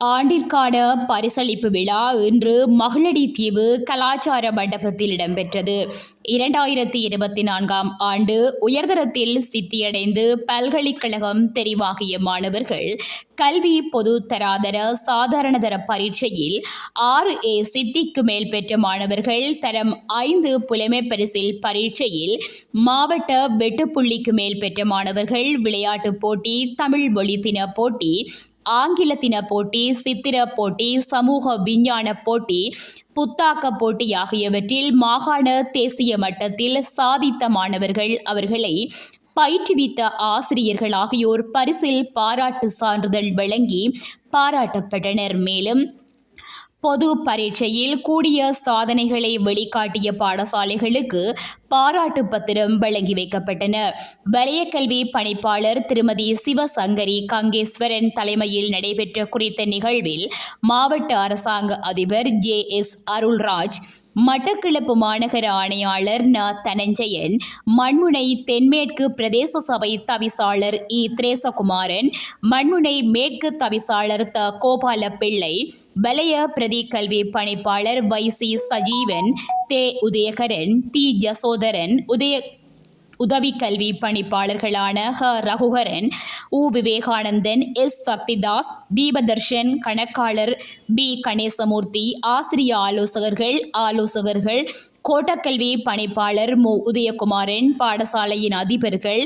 ஆண்டிற்கான பரிசளிப்பு விழா இன்று மகளடி தீவு கலாச்சார மண்டபத்தில் இடம்பெற்றது. இரண்டாயிரத்தி இருபத்தி நான்காம் ஆண்டு உயர்தரத்தில் சித்தியடைந்து பல்கலைக்கழகம் தெரிவாகிய மாணவர்கள் கல்வி பொது தராதர சாதாரணதர பரீட்சையில் ஆறு ஏ சித்திக்கு மேல் பெற்ற மாணவர்கள் தரம் ஐந்து புலமை பரிசில் பரீட்சையில் மாவட்ட வெட்டுப்புள்ளிக்கு மேல் பெற்ற மாணவர்கள் விளையாட்டுப் போட்டி தமிழ் மொழி தின போட்டி ஆங்கிலத்தின போட்டி சித்திர போட்டி சமூக விஞ்ஞான போட்டி புத்தாக்க போட்டி ஆகியவற்றில் மாகாண தேசிய மட்டத்தில் சாதித்த மாணவர்கள் அவர்களை பயிற்றுவித்த ஆசிரியர்கள் ஆகியோர் பரிசில் பாராட்டு சான்றிதழ் வழங்கி பாராட்டப்பட்டனர். மேலும் பொது பரீட்சையில் கூடிய சாதனைகளை வெளிக்காட்டிய பாடசாலைகளுக்கு பாராட்டு பத்திரம் வழங்கி வைக்கப்பட்டன. வலயக்கல்வி பணிப்பாளர் திருமதி சிவசங்கரி கங்கேஸ்வரன் தலைமையில் நடைபெற்ற குறித்த நிகழ்வில் மாவட்ட அரசாங்க அதிபர் ஜே எஸ் அருள்ராஜ் மட்டக்கிளப்பு மாநகர ஆணையாளர் ந தனஞ்சயன் மண்முனை தென்மேற்கு பிரதேச சபை தவிசாளர் இ திரேசகுமாரன் மண்முனை மேற்கு தவிசாளர் த கோபால பிள்ளை வலய பிரதி கல்வி பணிப்பாளர் வை சி சஜீவன் தே உதயகரன் தி ஜசோத் ஜசோதரன் உதய உதவி கல்வி பணிப்பாளர்களான ஹ. ரகுகரன் உ. விவேகானந்தன் எஸ். சக்திதாஸ் தீபதர்ஷன் கணக்காளர் பி. கணேசமூர்த்தி ஆசிரிய ஆலோசகர்கள் ஆலோசகர்கள் கோட்டக்கல்வி பணிப்பாளர் மு. உதயகுமாரன் பாடசாலையின் அதிபர்கள்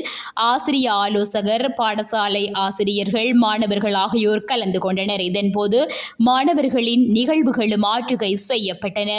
ஆசிரிய ஆலோசகர் பாடசாலை ஆசிரியர்கள் மாணவர்கள் ஆகியோர் கலந்து கொண்டனர். இதன்போது மாணவர்களின் நிகழ்வுகளும் ஆற்றுகை செய்யப்பட்டன.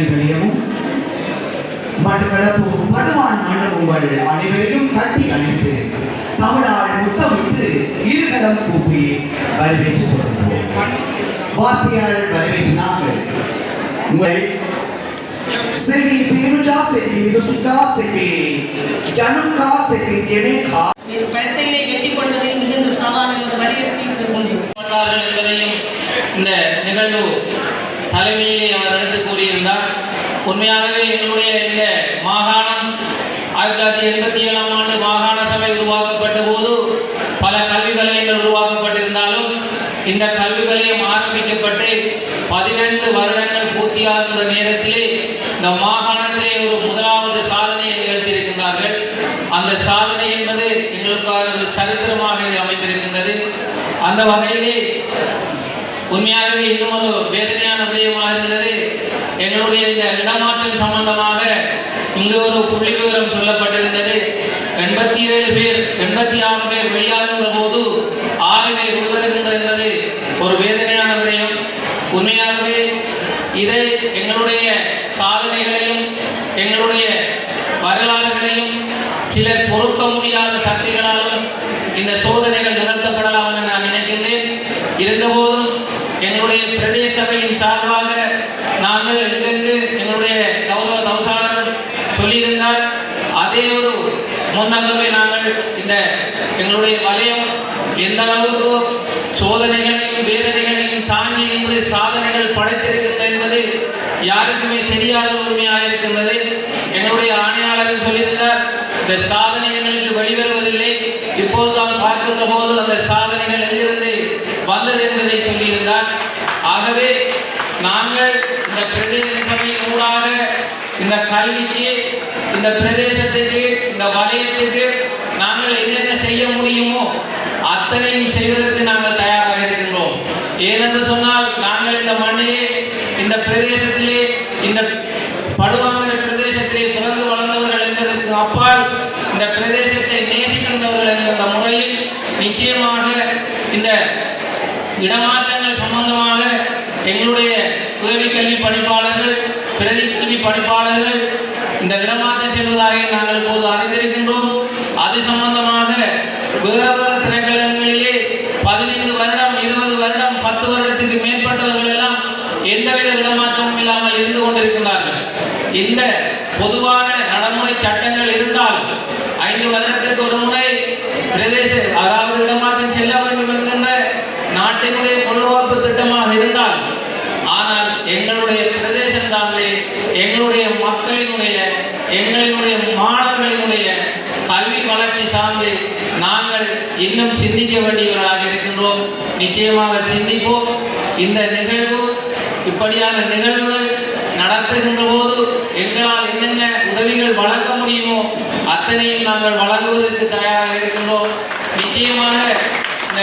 மட்டக்களப்பு கல்வி நிலையமும் மட்டக்களப்பு படுவான் மன்றம் உங்கள் அனைவரையும் கட்டி அணைத்து தமிழால் முத்தமிட்டு இருதலம் கூப்பி வரவேற்று தொடர்கிறோம் வாத்தியார் வரவேற்று நாங்கள் உங்கள் செல்வி பீருஜா செல்வி ருசிகா செல்வி ஜனுகா செல்வி ஜெமேகா பரீட்சைகளை உண்மையாகவே எங்களுடைய இந்த மாகாணம் ஆயிரத்தி தொள்ளாயிரத்தி எண்பத்தி ஏழாம் ஆண்டு மாகாண சபை உருவாக்கப்பட்ட போது பல கல்வி நிலையங்கள் உருவாக்கப்பட்டிருந்தாலும் இந்த கல்வி நிலையம் ஆரம்பிக்கப்பட்டு பதினெண்டு வருடங்கள் பூர்த்தியாகின்ற நேரத்திலே இந்த மாகாணத்திலே ஒரு முதலாவது சாதனையை நிகழ்த்தியிருக்கின்றார்கள் அந்த சாதனை என்பது எங்களுக்கான ஒரு சரித்திரமாக அமைந்திருக்கின்றது. அந்த வகையிலே உண்மையாகவே இன்னும் ஒரு வேதனையான விடயமாக இருந்தது எங்களுடைய இந்த ஒரு புள்ளி விவரம் சொல்லப்பட்டிருந்தது. எண்பத்தி ஏழு பேர் எண்பத்தி ஆறு பேர் வெளியாகின்ற போது ஆறு பேர் உள்வருகின்ற என்பது ஒரு வேதனையான விடயம். உண்மையாகவே இதை எங்களுடைய சாதனைகளையும் எங்களுடைய வரலாறுகளையும் சிலர் பொறுக்க முடியாத சக்திகள் இந்த சோதனை எங்களுடைய வலயம் எந்த அளவுக்கு சோதனைகளையும் வேதனைகளையும் தாங்கி சாதனைகள் படைத்திருக்கின்றது என்பது யாருக்குமே தெரியாத உண்மையாக இருக்கின்றது. எங்களுடைய ஆணையாளரும் சொல்லியிருந்தார் இந்த சாதனை எங்களுக்கு வெளிவருவதில்லை. இப்போது தான் பார்க்கின்ற போது அந்த சாதனைகள் எங்கிருந்து வந்தது என்பதை சொல்லியிருந்தார். ஆகவே நாங்கள் இந்த பிரதேச சபையின் ஊடாக இந்த கல்விக்கு இந்த பிரதேசத்துக்கு இந்த வலயத்துக்கு நாங்கள் என்னென்ன செய்ய முடியுமோ அத்தனையும் செய்வதற்கு ஏனென்று சொன்னால் நாங்கள் இந்த மண்ணிலே இந்த பிரதேசத்திலே இந்த படுவாங்கிற பிரதேசத்திலே பிறந்து வளர்ந்தவர்கள் என்பதற்கு அப்பால் இந்த பிரதேசத்தை நேசிக்கின்றவர்கள் என்கின்ற முறையில் நிச்சயமாக இந்த இடமாற்றங்கள் சம்பந்தமாக எங்களுடைய உதவி கல்வி பணிப்பாளர்கள் பிரதி கல்வி பணிப்பாளர்கள் இந்த இடமாற்றம் செல்வதாக நாங்கள் இப்போது அறிந்திருக்கின்றோம். அது சம்பந்தமாக வேறு வேறு திணைக்களங்களிலே நாட்டினுடைய பொருளாதார திட்டமாக இருந்தால் ஆனால் எங்களுடைய பிரதேசம் தானே எங்களுடைய மக்களினுடைய எங்களினுடைய மாணவர்களினுடைய கல்வி வளர்ச்சி சார்ந்து நாங்கள் இன்னும் சிந்திக்க வேண்டியவர்களாக இருக்கின்றோம். நிச்சயமாக சிந்திப்போம். இந்த நிகழ்வு இப்படியான நிகழ்வுகள் நடத்துகின்ற போது எங்களால் என்னென்ன உதவிகள் வழங்க முடியுமோ அத்தனையும் நாங்கள் வழங்குவதற்கு தயாராக இருக்கின்றோம். நிச்சயமாக இந்த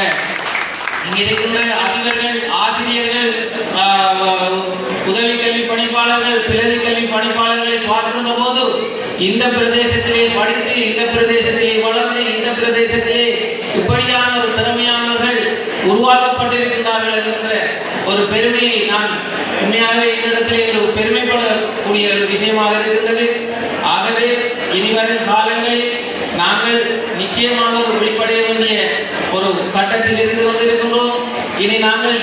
இங்கே இருக்கின்ற அதிபர்கள் ஆசிரியர்கள் ஆஹ், உதவி கல்வி பணிப்பாளர்கள் பிரதி கல்வி பணிப்பாளர்களை பார்க்கின்ற போது இந்த பிரதேசத்திலே படித்து இந்த பிரதேசத்திலே வளர்ந்து இந்த பிரதேசத்திலே இப்படியான ஒரு திறமையானவர்கள் உருவாக்கப்பட்டிருக்கிறார்கள் என்கின்ற ஒரு பெருமையை நான் உண்மையாகவே இந்த இடத்திலே ஒரு பெருமைப்படக்கூடிய ஒரு விஷயமாக இருக்கின்றது. ஆகவே இனிவரும் காலங்களில் நாங்கள் நிச்சயமாக ஒரு வெளிப்படைய வேண்டிய ஒரு கட்டத்தில் இருந்து இனி நாங்கள்